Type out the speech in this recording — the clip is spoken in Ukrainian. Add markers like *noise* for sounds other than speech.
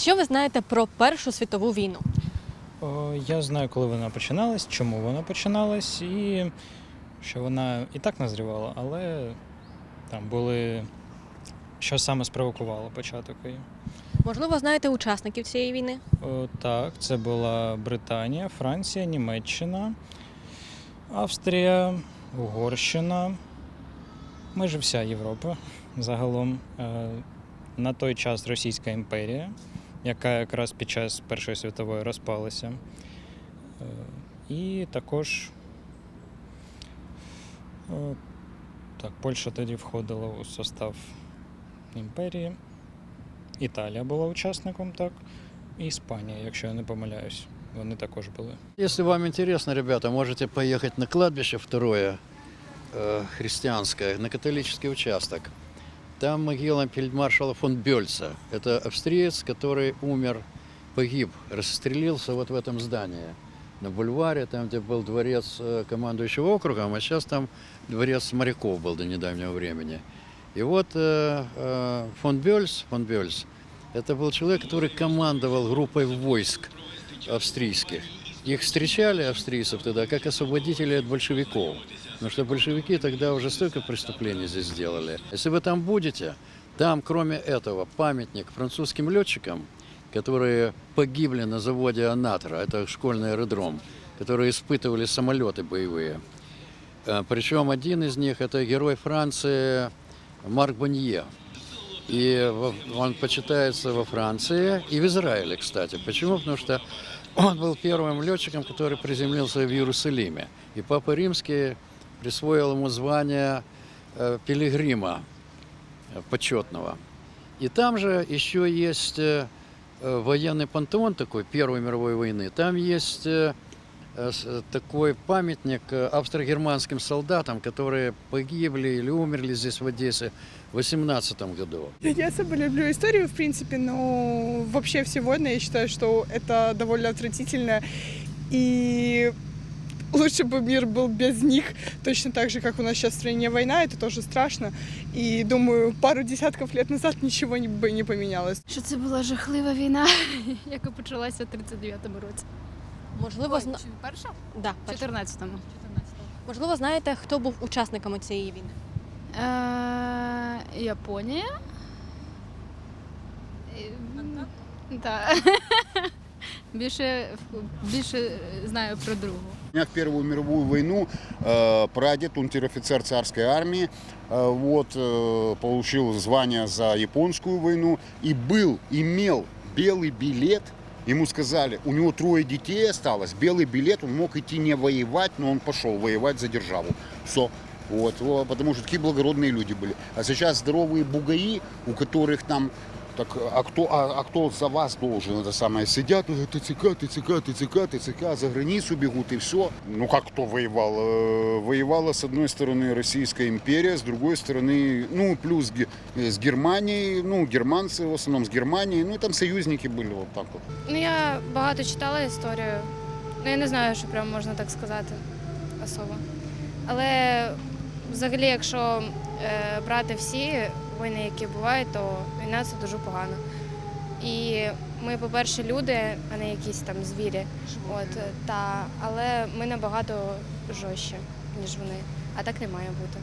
Що ви знаєте про Першу світову війну? О, Я знаю, коли вона починалась, чому вона починалась, і що вона і так назрівала, але там були. Що саме спровокувало початок її? Можливо, знаєте учасників цієї війни? О, так, це була Британія, Франція, Німеччина, Австрія, Угорщина, майже вся Європа загалом. Е, На той час Російська імперія, яка якраз під час Першої світової розпалася. Е, І також е, так, Польща тоді входила у состав імперії. Італія була учасником, так. І Іспанія, якщо я не помиляюсь. Вони також були. Если вам интересно, ребята, можете поехать на кладбище второе, э, христианское, на католический участок. Там могила фельдмаршала фон Бельца. Это австриец, который умер, погиб, расстрелился вот в этом здании. На бульваре, там, где был дворец э, командующего округом, а сейчас там дворец моряков был до недавнего времени. И вот э, э, фон Бельц, фон Бельц, это был человек, который командовал группой войск австрийских. Их встречали, австрийцев, тогда как освободителей от большевиков. Потому что большевики тогда уже столько преступлений здесь сделали. Если вы там будете, там, кроме этого, памятник французским летчикам, которые погибли на заводе «Анатра», это школьный аэродром, которые испытывали самолеты боевые. Э, Причем один из них – это герой Франции Марк Бонье. И он почитается во Франции и в Израиле, кстати. Почему? Потому что он был первым летчиком, который приземлился в Иерусалиме. И Папа Римский присвоил ему звание э, пилигрима э, почетного. И там же еще есть э, э, военный пантеон такой Первой мировой войны. Там есть э, э, с- такой памятник э, австро-германским солдатам, которые погибли или умерли здесь в Одессе в 18 году. Я не особо люблю историю, в принципе, но вообще сегодня я считаю, что это довольно отвратительно. И лучше бы мир был без них, точно так же, как у нас сейчас в стране война, это тоже страшно. И думаю, пару десятков лет назад ничего не- бы не поменялось. що це була жахлива війна, *laughs* яка почалася в 39-му році. Можливо, Ой, зна... чи перша? да, В перше. 14-му. Можливо, знаєте, хто був учасниками цієї війни? Е, Японія. Так. *laughs* Більше, більше знаю про другу. У меня в Первую мировую войну э, прадед, унтер-офицер царской армии, э, вот, э, получил звание за японскую войну и был, имел белый билет. Ему сказали, у него трое детей осталось, белый билет, он мог идти не воевать, но он пошел воевать за державу. Все. Вот, вот, потому что такие благородные люди были. А сейчас здоровые бугаи, у которых там так, а кто, а, а кто за вас должен это самое? Сидят, ну, ТЦК, ТЦК, ТЦК, ТЦК, за границу бегут и все. Ну как кто воевал? Э, Воевала с одной стороны Российская империя, с другой стороны, ну плюс ге- с Германией, ну германцы в основном с Германией, ну и там союзники были вот так вот. Ну, я багато читала історію. Ну, я не знаю, що прям можна так сказати особо. Але взагалі, якщо е, брати всі війни, які бувають, то війна це дуже погано. І ми, по-перше, люди, а не якісь там звірі. От, та, але ми набагато жорстче, ніж вони. А так не має бути.